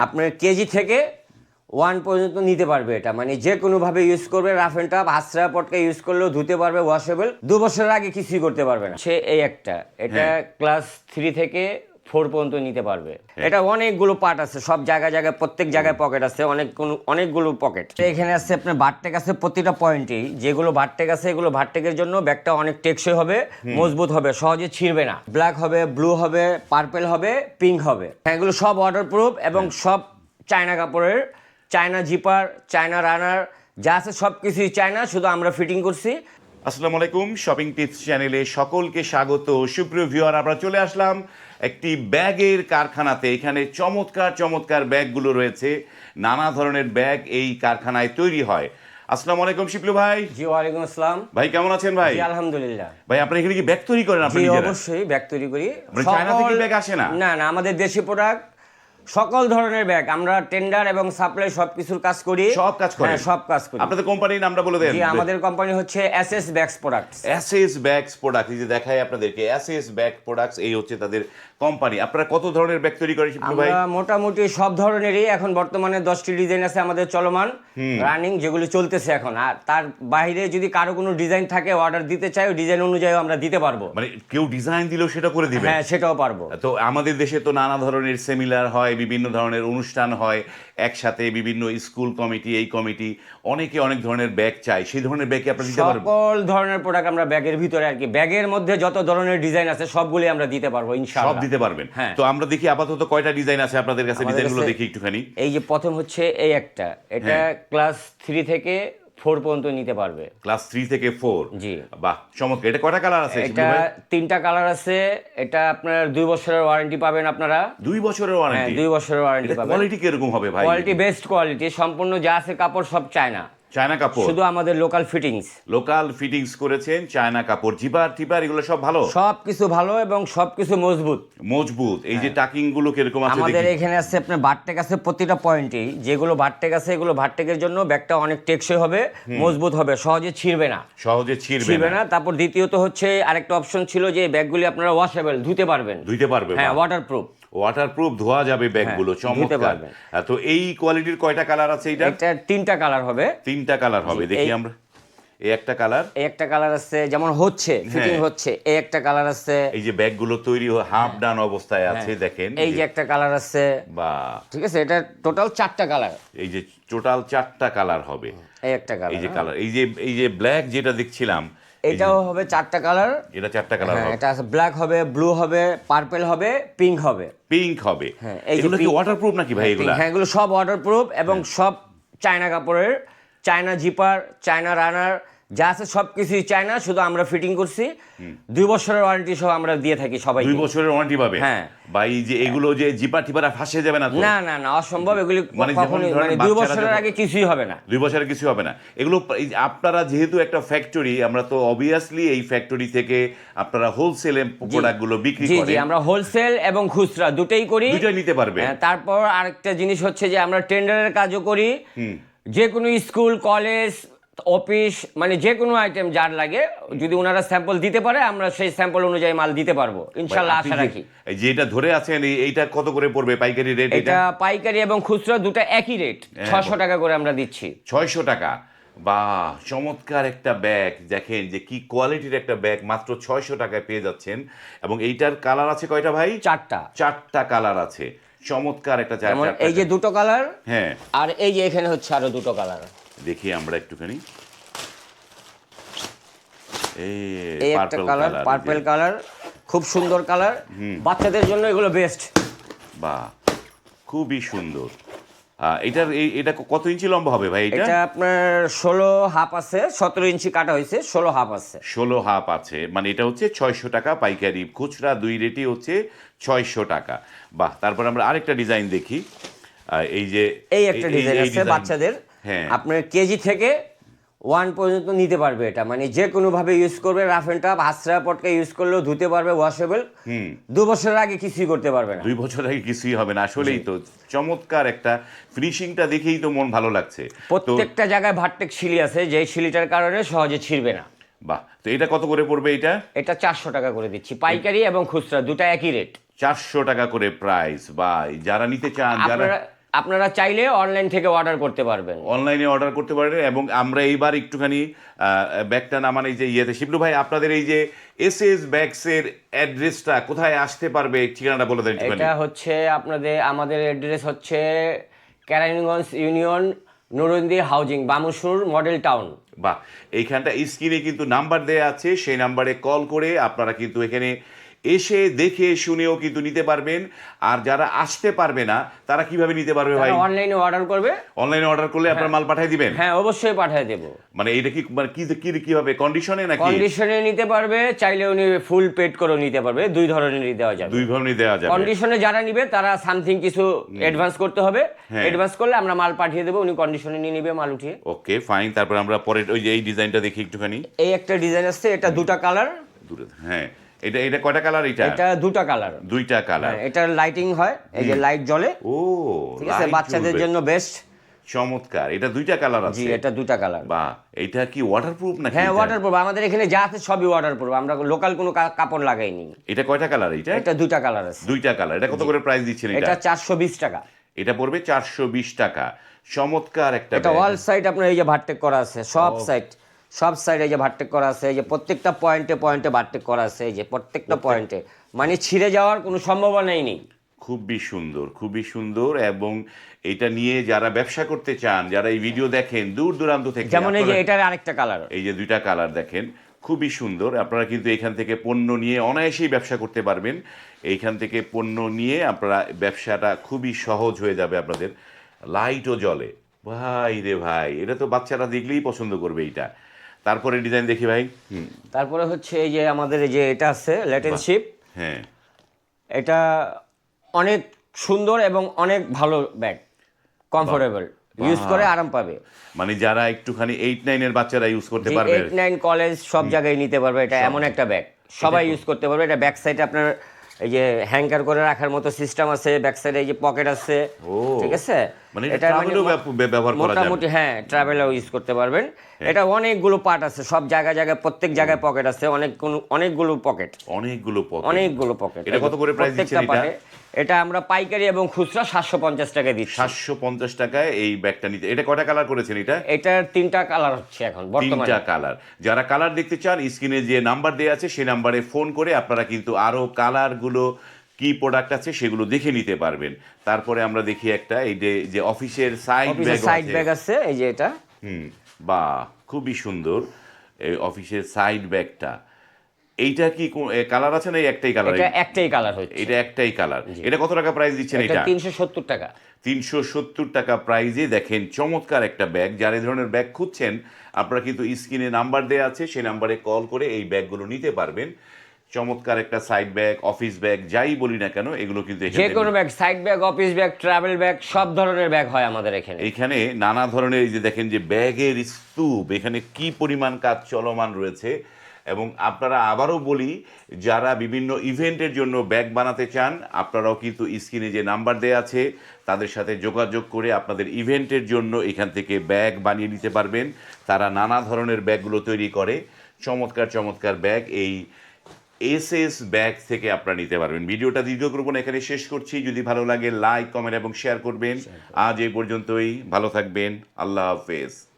আপনার কেজি থেকে ওয়ান পর্যন্ত নিতে পারবে এটা। মানে যে কোনোভাবে ইউজ করবে রাফ অ্যান্ড টাফ আশ্রয় পটকা ইউজ করলেও ধুতে পারবে ওয়াশেবল দু বছরের আগে কিছুই করতে পারবে না। সে এই একটা। এটা হ্যাঁ। ক্লাস থ্রি থেকে ফোর পর্যন্ত নিতে পারবে। এটা অনেকগুলো পার্ট আছে সব জায়গায় জায়গায় প্রত্যেক জায়গায় পকেট আছে অনেক অনেকগুলো পকেট এখানে আছে আপনার ভার্টেক আছে প্রতিটা পয়েন্টেই যেগুলো ভার্টেক আছে এগুলো ভার্টেকের জন্য ব্যাগটা অনেক টেকসই হবে মজবুত হবে সহজে ছিঁড়বে না। ব্ল্যাক হবে ব্লু হবে পার্পেল হবে পিঙ্ক হবে। হ্যাঁ, এগুলো সব ওয়াটারপ্রুফ এবং সব চায়না কাপড়ের। চায়না জিপার চায়না রানার যা আছে সব কিছুই চায়না শুধু আমরা ফিটিং করছি। আসসালামু আলাইকুম শপিং টিপস চ্যানেলে সকলকে স্বাগত। সুপ্রিয় ভিউয়ার আমরা চলে আসলাম একটি ব্যাগের কারখানাতে এখানে চমৎকার চমৎকার ব্যাগগুলো রয়েছে। নানা ধরনের ব্যাগ এই কারখানায় তৈরি হয়। আসসালামু আলাইকুম শিপলু ভাই। জি ওয়ালাইকুম আসসালাম। ভাই কেমন আছেন ভাই? জি আলহামদুলিল্লাহ। ভাই আপনি এখানে কি ব্যাগ তৈরি করেন? আপনি অবশ্যই ব্যাগ তৈরি করি। মানে চায়না থেকে ব্যাগ আসে না? না না আমাদের দেশি প্রোডাক্ট সকল ধরনের ব্যাগ আমরা টেন্ডার এবং সাপ্লাই সব কিছুর কাজ করি। সব কাজ করেন? হ্যাঁ, সব কাজ করি। আপনাদের কোম্পানির নামটা বলে দেন। আমাদের কোম্পানি হচ্ছে S S bags product SS bags product এই যে দেখাই আপনাদেরকে এসএস ব্যাগ প্রোডাক্টস এই হচ্ছে তাদের কোম্পানি আপনারা কত ধরনের ব্যাগ তৈরি করেন শিপলু ভাই? আমরা মোটামুটি সব ধরনেরই এখন বর্তমানে দশটি ডিজাইন আছে আমাদের চলমান। রানিং যেগুলো চলতেছে এখন। আর তার বাইরে যদি কারও কোনো ডিজাইন থাকে অর্ডার দিতে চাই ডিজাইন অনুযায়ী আমরা দিতে পারব। মানে কেউ ডিজাইন দিলেও সেটা করে দিবে? হ্যাঁ সেটাও পারব। তো আমাদের দেশে তো নানা ধরনের সেমিনার হয় বিভিন্ন ধরনের অনুষ্ঠান হয় একসাথে বিভিন্ন স্কুল কমিটি এই কমিটি অনেকে অনেক ধরনের ব্যাগ চাই সেই ধরনের ব্যাগ কি আপনারা দিতে পারবেন? সকল ধরনের প্রোডাক্ট আমরা ব্যাগের ভিতরে আর কি ব্যাগের মধ্যে যত ধরনের ডিজাইন আছে সবগুলি আমরা দিতে পারব সব দিতে পারবেন? হ্যাঁ। তো আমরা দেখি আপাতত কয়টা ডিজাইন আছে আপনাদের কাছে? ডিজাইনগুলো দেখি একটুখানি। এই যে প্রথম হচ্ছে এই একটা। এটা হ্যাঁ। ক্লাস থ্রি থেকে ফোর পর্যন্ত নিতে পারবে। ক্লাস থ্রি থেকে ফোর জি। বাহ চমৎকার এটা কটা কালার আছে এটা তিনটা কালার আছে এটা আপনার দুই বছরের ওয়ারেন্টি পাবেন আপনারা। দুই বছরের হ্যাঁ ওয়ারেন্টি দুই বছরের ওয়ারেন্টি পাবেন। কোয়ালিটি কীরকম হবে ভাই? কোয়ালিটি বেস্ট কোয়ালিটি সম্পূর্ণ যা আছে কাপড় সব চায়না চায়না কাপড়? শুধু আমাদের লোকাল ফিটিংস লোকাল ফিটিংস করেছেন চায়না কাপড়। জিপার টিপার এগুলো সব ভালো? সব কিছু ভালো এবং সব কিছু মজবুত। মজবুত। এই যে টাকিংগুলো কীরকম আছে আমাদের এখানে আছে আপনার ভার্টেক আছে প্রতিটা পয়েন্টেই। যেগুলো ভার্টেক আছে এগুলো ভার্টেকের জন্য ব্যাগটা অনেক টেকসই হবে মজবুত হবে সহজে ছিঁড়বে না। সহজে ছিড়বে না। তারপর দ্বিতীয়ত হচ্ছে আরেকটা অপশন ছিল যে ব্যাগগুলি আপনারা ওয়াশেবল ধুতে পারবেন। ধুইতে পারবেন হ্যাঁ ওয়াটারপ্রুফ ওয়াটারপ্রুফ ধোয়া যাবে ব্যাগগুলো হ্যাঁ, ধুতে চমৎকার। তো এই কোয়ালিটির কয়টা কালার আছে এটা এটা তিনটা কালার হবে। তিনটা কালার হবে দেখি আমরা। এই একটা কালার এই একটা কালার আছে যেমন হচ্ছে ফিটিং হ্যাঁ। হচ্ছে এই একটা কালার আছে। এই যে ব্যাগগুলো তৈরি হাফ ডান অবস্থায় আছে দেখেন হ্যাঁ। এই যে একটা কালার আছে। বা। ঠিক আছে এটা টোটাল চারটা কালার এই যে টোটাল চারটা কালার হবে। এই একটা এই যে কালার কালার এই যে এই যে ব্ল্যাক যেটা দেখছিলাম এটাও হবে চারটা কালার এটা চারটা কালার হ্যাঁ হবে। এটা ব্ল্যাক হবে ব্লু হবে পার্পল হবে পিঙ্ক হবে। পিঙ্ক হবে। হ্যাঁ, এগুলো কি ওয়াটারপ্রুফ নাকি ভাই এগুলো? হ্যাঁ এগুলো সব ওয়াটারপ্রুফ এবং সব চায়না কাপড়ের চায়না জিপার চায়না রানার যা আছে সব কিছুই চায়না শুধু আমরা ফিটিং করছি। দুই বছরের ওয়ারেন্টি সহ আমরা দিয়ে থাকি সবাই দুই বছরের ওয়ারেন্টি পাবে? হ্যাঁ। এই যে এগুলো যে জিপা টিপারা ফাঁসে যাবে না না না না অসম্ভব। এগুলি মানে মানে দুই বছরের আগে কিছুই হবে না। দুই বছরের কিছু হবে না। এগুলো আপনারা যেহেতু একটা ফ্যাক্টরি আমরা তো অবভিয়াসলি এই ফ্যাক্টরি থেকে আপনারা হোলসেলে প্রোডাক্টগুলো বিক্রি জি জি করেন। আমরা হোলসেল এবং খুচরা দুটেই করি। দুইটাই নিতে পারবে। হ্যাঁ, তারপর আরেকটা জিনিস হচ্ছে যে আমরা টেন্ডারের কাজও করি। যে কোনো স্কুল কলেজ অফিস মানে যে কোনো আইটেম যার লাগে যদি ওনারা স্যাম্পল দিতে পারে আমরা সেই স্যাম্পল অনুযায়ী মাল দিতে পারব। ইনশাল্লাহ আশা রাখি। এই যে এটা ধরে আছেন এইটা কত করে পড়বে পাইকারি রেট এটা পাইকারি এবং খুচরা দুটো একই রেট হ্যাঁ, ছশো টাকা করে আমরা দিচ্ছি। ছয়শো টাকা। বা চমৎকার একটা ব্যাগ দেখেন যে কি কোয়ালিটির একটা ব্যাগ মাত্র ছয়শো টাকায় পেয়ে যাচ্ছেন। এবং এইটার কালার আছে কয়টা ভাই? চারটা। চারটা কালার আছে। চমৎকার একটা এই যে দুটো কালার হ্যাঁ। আর এই যে এখানে হচ্ছে আরও দুটো কালার দেখি আমরা একটুখানি। এই একটা কালার পার্পল কালার খুব সুন্দর কালার বাচ্চাদের জন্য এগুলো বেস্ট বা খুবই সুন্দর। এটার এটা কত ইঞ্চি লম্বা হবে ভাই এটা? এটা আপনার ষোলো হাফ আছে সতেরো ইঞ্চি কাটা হয়েছে ষোলো হাফ আছে। ষোলো হাফ আছে মানে এটা হচ্ছে ছয়শো টাকা পাইকারি। খুচরা দুই রেটই হচ্ছে ছয়শো টাকা। বাহ তারপর আমরা আরেকটা ডিজাইন দেখি। এই যে এই একটা ডিজাইন আছে বাচ্চাদের। আপনার কেজি থেকে ওয়ান পর্যন্ত নিতে পারবে এটা। মানে যে কোনোভাবে ইউজ করবে রাফ অ্যান্ড টাফ আশ্রয় পটকা ইউজ করলেও ধুতে পারবে ওয়াশেবল দু বছরের আগে কিছুই করতে পারবে না। দুই বছর আগে কিছুই হবে না আসলেই তো। চমৎকার একটা ফিনিশিংটা দেখেই তো মন ভালো লাগছে। প্রত্যেকটা জায়গায় ভাট্টেক শিলি আছে যে শিলিটার কারণে সহজে ছিঁড়বে না। বাহ তো এটা কত করে পড়বে এটা? এটা চারশো টাকা করে দিচ্ছি পাইকারি এবং খুচরা দুটা একই রেট চারশো টাকা করে প্রাইস বা যারা নিতে চান যারা আপনারা চাইলে অনলাইন থেকে অর্ডার করতে পারবেন। অনলাইনে অর্ডার করতে পারবেন এবং আমরা এইবার একটুখানি ব্যাগটা নামান এই যে ইয়েতে শিবলু ভাই আপনাদের এই যে এস এস ব্যাগসের অ্যাড্রেসটা কোথায় আসতে পারবে ঠিকানাটা বলে দেন এটা হচ্ছে আপনাদের আমাদের অ্যাড্রেস হচ্ছে ক্যারানিগঞ্জ ইউনিয়ন নুরন্দি হাউজিং বামুসুর মডেল টাউন বা এইখানটা স্ক্রিনে কিন্তু নাম্বার দেয়া আছে সেই নাম্বারে কল করে আপনারা কিন্তু এখানে এসে দেখে শুনেও কিন্তু নিতে পারবেন। আর যারা আসতে পারবে না তারা কীভাবে নিতে পারবে ভাই? অনলাইনে অর্ডার করবে। অনলাইনে অর্ডার করলে আপনার মাল পাঠিয়ে দিবেন? হ্যাঁ অবশ্যই পাঠিয়ে দেবো। মানে এটা কি মানে কি কি কীভাবে? কন্ডিশনে নাকি? কন্ডিশনে নিতে পারবে চাইলে উনি ফুল পেড করে নিতে পারবে। দুই ধরনেরই দেওয়া যাবে। দুই ভাবে দেওয়া যাবে। কন্ডিশনে যারা নিবে তারা সামথিং কিছু অ্যাডভান্স করতে হবে। হ্যাঁ। অ্যাডভান্স করলে আমরা মাল পাঠিয়ে দেবো উনি কন্ডিশনে নিয়ে নিবে মাল উঠিয়ে। ওকে ফাইন তারপর আমরা পরে ওই যে এই ডিজাইনটা দেখি একটুখানি। এই একটা ডিজাইন আসছে এটা দুটা কালার হ্যাঁ। এটা এটা কয়টা কালার এটা? এটা দুটা কালার দুইটা কালার এটা লাইটিং হয় এই যে লাইট জ্বলে। ও ঠিক আছে বাচ্চাদের জন্য বেস্ট চমৎকার এটা দুইটা কালার জি আছে? এটা দুটা কালার বা এটা কি ওয়াটারপ্রুফ নাকি হ্যাঁ এটা? ওয়াটার প্রুফ আমাদের এখানে যা আছে সবই ওয়াটার প্রুফ আমরা লোকাল কোনো কাপড় লাগাইনি। এটা কয়টা কালার এটা? এটা দুটা কালার আছে। দুইটা কালার এটা কত করে প্রাইস দিচ্ছেন এটা? এটা চারশো বিশ টাকা। এটা পড়বে চারশো বিশ টাকা। চমৎকার একটা এটা। অল সাইড আপনার এই যে ভাটটেক করা আছে সব সাইড সব সাইডে যে ভাটটেক করা আছে এই যে প্রত্যেকটা পয়েন্টে পয়েন্টে ভাটটেক করা আছে এই যে প্রত্যেকটা পয়েন্টে মানে ছিঁড়ে যাওয়ার কোনো সম্ভাবনাই নেই। খুবই সুন্দর খুবই সুন্দর এবং এটা নিয়ে যারা ব্যবসা করতে চান যারা এই ভিডিও দেখেন দূর দূরান্ত থেকে যেমন এই যে এটার আরেকটা কালার এই যে দুইটা কালার দেখেন খুবই সুন্দর। আপনারা কিন্তু এখান থেকে পণ্য নিয়ে অনায়াসেই ব্যবসা করতে পারবেন। এইখান থেকে পণ্য নিয়ে আপনারা ব্যবসাটা খুবই সহজ হয়ে যাবে আপনাদের। লাইটও জ্বলে। ভাই রে ভাই এটা তো বাচ্চারা দেখলেই পছন্দ করবে এইটা। তারপরে ডিজাইন দেখি ভাই। তারপরে হচ্ছে এই যে আমাদের এই যে এটা আছে লেটেনশিপ হ্যাঁ। এটা অনেক সুন্দর এবং অনেক ভালো ব্যাগ কমফোর্টেবল ইউজ করে আরাম পাবে। মানে যারা একটুখানি এইট নাইনের বাচ্চারা ইউজ করতে পারবে। এইট নাইন কলেজ সব জায়গায় নিতে পারবে। এটা এমন একটা ব্যাগ সবাই ইউজ করতে পারবে। এটা ব্যাক সাইডে আপনার এই যে হ্যাঙ্গার করে রাখার মতো সিস্টেম আছে। ব্যাক সাইডে এই যে পকেট আছে। ও। ঠিক আছে? মানে এটা ব্যবহার করা যাবে। হ্যাঁ। মোটামুটি হ্যাঁ ট্রাভেলও ইউজ করতে পারবেন। এটা অনেকগুলো পার্ট আছে সব জায়গায় জায়গায় প্রত্যেক জায়গায় পকেট আছে অনেক অনেকগুলো পকেট অনেকগুলো পকেট অনেকগুলো পকেট এটা কত করে price দিচ্ছেন এটা? এটা আমরা পাইকারি এবং খুচরা সাতশো পঞ্চাশ টাকা দিচ্ছি। সাতশো পঞ্চাশ টাকায় এই ব্যাগটা নিতে এটা কয়টা কালার করেছেন এটা? এটার তিনটা কালার হচ্ছে এখন বর্তমানে। তিনটা কালার যারা কালার দেখতে চান স্ক্রিনে যে নাম্বার দেওয়া আছে সেই নাম্বারে ফোন করে আপনারা কিন্তু আরও কালারগুলো কি প্রোডাক্ট আছে সেগুলো দেখে নিতে পারবেন। তারপরে আমরা দেখি একটা এই যে অফিসের সাইড ব্যাগ সাইড ব্যাগ আছে। এই যে এটা। হুম বা খুবই সুন্দর এই অফিসের সাইড ব্যাগটা এইটা কি কালার আছে না এই একটাই কালার এটা একটাই কালার হচ্ছে। এটা একটাই কালার এটা কত টাকা প্রাইস দিচ্ছেন এটা এটা? তিনশো সত্তর টাকা। তিনশো সত্তর টাকা প্রাইজে দেখেন চমৎকার একটা ব্যাগ যার এই ধরনের ব্যাগ খুঁজছেন আপনারা কিন্তু স্ক্রিনে নাম্বার দেওয়া আছে সেই নাম্বারে কল করে এই ব্যাগগুলো নিতে পারবেন। চমৎকার একটা সাইড ব্যাগ অফিস ব্যাগ যাই বলি না কেন এগুলো কিন্তু যে কোনো bag side bag office bag travel bag সব ধরনের ব্যাগ হয় আমাদের এখানে। এইখানে নানা ধরনের এই যে দেখেন যে ব্যাগের স্তূপ এখানে কি পরিমাণ কাজ চলমান রয়েছে। এবং আপনারা আবারও বলি যারা বিভিন্ন ইভেন্টের জন্য ব্যাগ বানাতে চান আপনারাও কিন্তু স্ক্রিনে যে নাম্বার দেওয়া আছে তাদের সাথে যোগাযোগ করে আপনাদের ইভেন্টের জন্য এখান থেকে ব্যাগ বানিয়ে নিতে পারবেন। তারা নানা ধরনের ব্যাগগুলো তৈরি করে। চমৎকার চমৎকার ব্যাগ এই এস এস ব্যাগ থেকে আপনারা নিতে পারবেন। ভিডিওটা দীর্ঘ করবেন এখানে শেষ করছি। যদি ভালো লাগে লাইক কমেন্ট এবং শেয়ার করবেন। আজ এই পর্যন্তই। ভালো থাকবেন। আল্লাহ হাফেজ।